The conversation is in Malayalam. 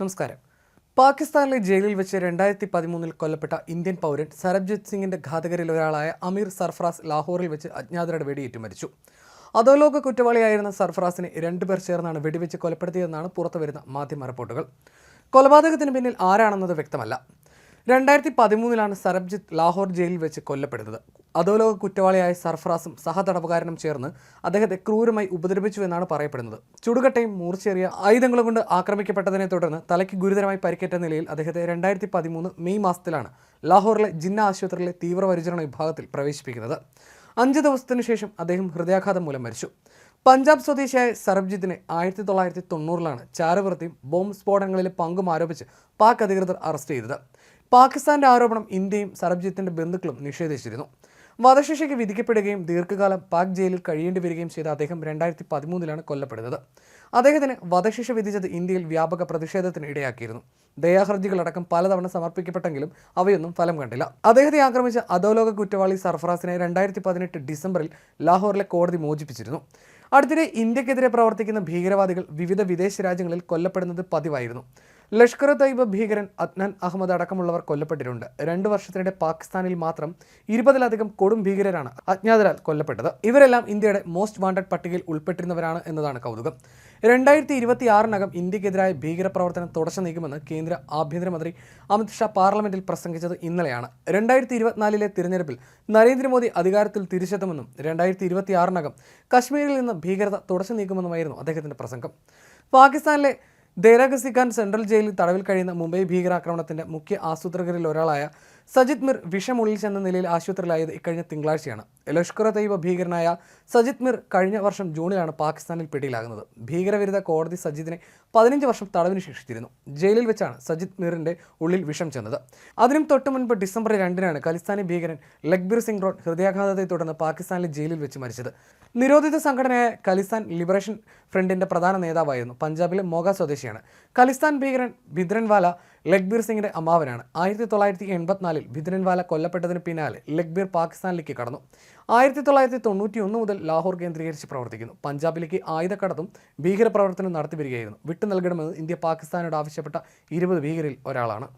നമസ്കാരം. പാകിസ്ഥാനിലെ ജയിലിൽ വെച്ച് രണ്ടായിരത്തി പതിമൂന്നിൽ കൊല്ലപ്പെട്ട ഇന്ത്യൻ പൗരൻ സരബ്ജിത് സിംഗിന്റെ ഘാതകരിൽ ഒരാളായ അമീർ സർഫ്രാസ് ലാഹോറിൽ വെച്ച് അജ്ഞാതരുടെ വെടിയേറ്റ് മരിച്ചു. അധോലോക കുറ്റവാളിയായിരുന്ന സർഫറാസിനെ രണ്ടുപേർ ചേർന്നാണ് വെടിവെച്ച് കൊലപ്പെടുത്തിയതെന്നാണ് പുറത്തുവരുന്ന മാധ്യമ റിപ്പോർട്ടുകൾ. കൊലപാതകത്തിന് പിന്നിൽ ആരാണെന്നത് വ്യക്തമല്ല. രണ്ടായിരത്തി പതിമൂന്നിലാണ് സരബ്ജിത്ത് ലാഹോർ ജയിലിൽ വെച്ച് കൊല്ലപ്പെടുന്നത്. അധോലോക കുറ്റവാളിയായ സർഫറാസും സഹതടവുകാരനും ചേർന്ന് അദ്ദേഹത്തെ ക്രൂരമായി ഉപദ്രവിച്ചു എന്നാണ് പറയപ്പെടുന്നത്. ചുടുകട്ടയും മൂർച്ചേറിയ ആയുധങ്ങളും കൊണ്ട് ആക്രമിക്കപ്പെട്ടതിനെ തുടർന്ന് തലയ്ക്ക് ഗുരുതരമായി പരിക്കേറ്റ നിലയിൽ അദ്ദേഹത്തെ രണ്ടായിരത്തി പതിമൂന്ന് മെയ് മാസത്തിലാണ് ലാഹോറിലെ ജിന്ന ആശുപത്രിയിലെ തീവ്രപരിചരണ വിഭാഗത്തിൽ പ്രവേശിപ്പിക്കുന്നത്. അഞ്ച് ദിവസത്തിനു ശേഷം അദ്ദേഹം ഹൃദയാഘാതം മൂലം മരിച്ചു. പഞ്ചാബ് സ്വദേശിയായ സർബ്ജിത്തിനെ ആയിരത്തി തൊള്ളായിരത്തി തൊണ്ണൂറിലാണ് ചാരവൃത്തിയും ബോംബ് സ്ഫോടനങ്ങളിലെ പങ്കും ആരോപിച്ച് പാക് അധികൃതർ അറസ്റ്റ് ചെയ്തത്. പാകിസ്ഥാന്റെ ആരോപണം ഇന്ത്യയും സർബ്ജിത്തിന്റെ ബന്ധുക്കളും നിഷേധിച്ചിരുന്നു. വധശിക്ഷയ്ക്ക് വിധിക്കപ്പെടുകയും ദീർഘകാലം പാക് ജയിലിൽ കഴിയേണ്ടി വരികയും ചെയ്ത അദ്ദേഹം രണ്ടായിരത്തി പതിമൂന്നിലാണ് കൊല്ലപ്പെടുന്നത്. അദ്ദേഹത്തിന് വധശിക്ഷ വിധിച്ചത് ഇന്ത്യയിൽ വ്യാപക പ്രതിഷേധത്തിന് ഇടയാക്കിയിരുന്നു. ദയാഹർജികളടക്കം പലതവണ സമർപ്പിക്കപ്പെട്ടെങ്കിലും അവയൊന്നും ഫലം കണ്ടില്ല. അദ്ദേഹത്തെ ആക്രമിച്ച അധോലോക കുറ്റവാളി സർഫറാസിനെ രണ്ടായിരത്തി പതിനെട്ട് ഡിസംബറിൽ ലാഹോറിലെ കോടതി മോചിപ്പിച്ചിരുന്നു. അടുത്തിടെ ഇന്ത്യക്കെതിരെ പ്രവർത്തിക്കുന്ന ഭീകരവാദികൾ വിവിധ വിദേശ രാജ്യങ്ങളിൽ കൊല്ലപ്പെടുന്നത് പതിവായിരുന്നു. ലഷ്കർ തൈബ് ഭീകരൻ അദ്നാൻ അഹമ്മദ് അടക്കമുള്ളവർ കൊല്ലപ്പെട്ടിട്ടുണ്ട്. രണ്ടു വർഷത്തിനിടെ പാകിസ്ഥാനിൽ മാത്രം ഇരുപതിലധികം കൊടും ഭീകരരാണ് അജ്ഞാതരാൽ കൊല്ലപ്പെട്ടത്. ഇവരെല്ലാം ഇന്ത്യയുടെ മോസ്റ്റ് വാണ്ടഡ് പട്ടികയിൽ ഉൾപ്പെട്ടിരുന്നവരാണ് എന്നതാണ് കൗതുകം. രണ്ടായിരത്തി ഇരുപത്തി ആറിനകം ഇന്ത്യക്കെതിരായ ഭീകരപ്രവർത്തനം തുടച്ചു നീക്കുമെന്ന് കേന്ദ്ര ആഭ്യന്തരമന്ത്രി അമിത് ഷാ പാർലമെന്റിൽ പ്രസംഗിച്ചത് ഇന്നലെയാണ്. രണ്ടായിരത്തി ഇരുപത്തിനാലിലെ തിരഞ്ഞെടുപ്പിൽ നരേന്ദ്രമോദി അധികാരത്തിൽ തിരിച്ചെത്തുമെന്നും രണ്ടായിരത്തി ഇരുപത്തി ആറിനകം കശ്മീരിൽ നിന്ന് ഭീകരത തുടച്ചു നീക്കുമെന്നുമായിരുന്നു അദ്ദേഹത്തിന്റെ പ്രസംഗം. പാകിസ്ഥാനിലെ ദേരാഗസിഖാൻ സെൻട്രൽ ജയിലിൽ തടവിൽ കഴിയുന്ന മുംബൈ ഭീകരാക്രമണത്തിന്റെ മുഖ്യ ആസൂത്രകരിൽ ഒരാളായ സജിത് മിർ വിഷമുള്ളിൽ ചെന്ന നിലയിൽ ആശുപത്രിയിലായത് ഇക്കഴിഞ്ഞ തിങ്കളാഴ്ചയാണ്. ലഷ്കർ തൈബ ഭീകരനായ സജിത് മിർ കഴിഞ്ഞ വർഷം ജൂണിലാണ് പാകിസ്ഥാനിൽ പിടിയിലാകുന്നത്. ഭീകരവിരുദ്ധ കോടതി സജിത്തിനെ പതിനഞ്ച് വർഷം തടവിന് ശിക്ഷിച്ചിരുന്നു. ജയിലിൽ വെച്ചാണ് സജിത് മിറിന്റെ ഉള്ളിൽ വിഷം ചെന്നത്. അതിനും തൊട്ടു മുൻപ് ഡിസംബർ രണ്ടിനാണ് ഖലിസ്ഥാനി ഭീകരൻ ലക്ബീർ സിംഗ് റോഡ് ഹൃദയാഘാതത്തെ തുടർന്ന് പാകിസ്ഥാനിലെ ജയിലിൽ വെച്ച് മരിച്ചത്. നിരോധിത സംഘടനയായ ഖലിസ്ഥാൻ ലിബറേഷൻ ഫ്രണ്ടിന്റെ പ്രധാന നേതാവായിരുന്നു. പഞ്ചാബിലെ മോഗ സ്വദേശിയാണ്. ഖലിസ്ഥാൻ ഭീകരൻ ഭിദ്രൻവാല ലക്ബീർ സിംഗിന്റെ അമ്മാവനാണ്. ആയിരത്തി തൊള്ളായിരത്തി എൺപത്തിനാലിൽ ഭിദ്രൻവാല കൊല്ലപ്പെട്ടതിന് പിന്നാലെ ലഖ്ബീർ പാകിസ്ഥാനിലേക്ക് കടന്നു. ആയിരത്തി തൊള്ളായിരത്തി തൊണ്ണൂറ്റി ഒന്ന് മുതൽ ലാഹോർ കേന്ദ്രീകരിച്ച് പ്രവർത്തിക്കുന്നു. പഞ്ചാബിലേക്ക് ആയുധക്കടത്തും ഭീകരപ്രവർത്തനം നടത്തി വരികയായിരുന്നു വിട്ടു നൽകണമെന്ന് ഇന്ത്യ പാകിസ്ഥാനോട് ആവശ്യപ്പെട്ട ഇരുപത് ഭീകരിൽ ഒരാളാണ്.